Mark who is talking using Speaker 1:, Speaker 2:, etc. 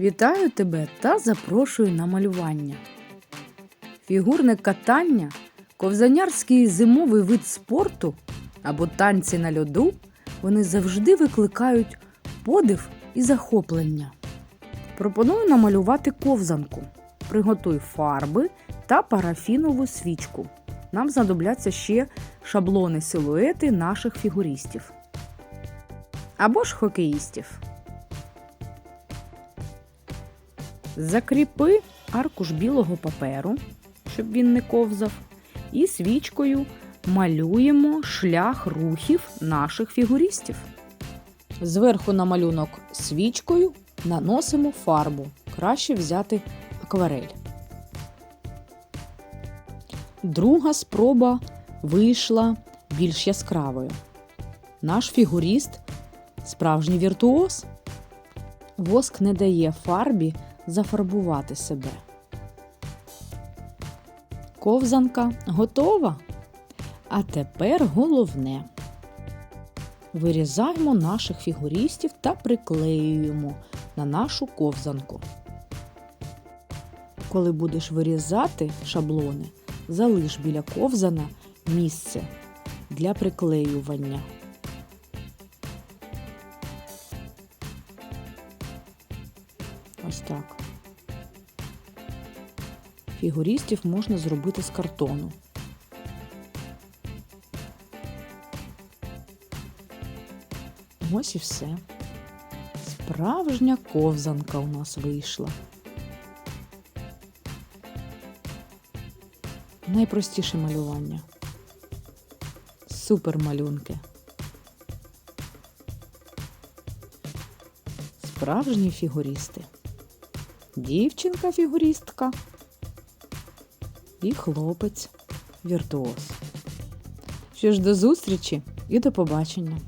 Speaker 1: Вітаю тебе та запрошую на малювання. Фігурне катання, ковзанярський зимовий вид спорту або танці на льоду вони завжди викликають подив і захоплення. Пропоную намалювати ковзанку. Приготуй фарби та парафінову свічку. Нам знадобляться ще шаблони силуети наших фігуристів або ж хокеїстів. Закріпи аркуш білого паперу, щоб він не ковзав, і свічкою малюємо шлях рухів наших фігуристів. Зверху на малюнок свічкою наносимо фарбу. Краще взяти акварель. Друга спроба вийшла більш яскравою. Наш фігуріст справжній віртуоз. Воск не дає фарбі зафарбувати себе. Ковзанка готова. А тепер головне. Вирізаємо наших фігуристів та приклеюємо на нашу ковзанку. Коли будеш вирізати шаблони, залиш біля ковзана місце для приклеювання. Ось так. Фігуристів можна зробити з картону. Ось і все. Справжня ковзанка у нас вийшла. Найпростіше малювання. Супер малюнки. Справжні фігуристи. Дівчинка-фігуристка і хлопець віртуоз. Що ж, до зустрічі і до побачення!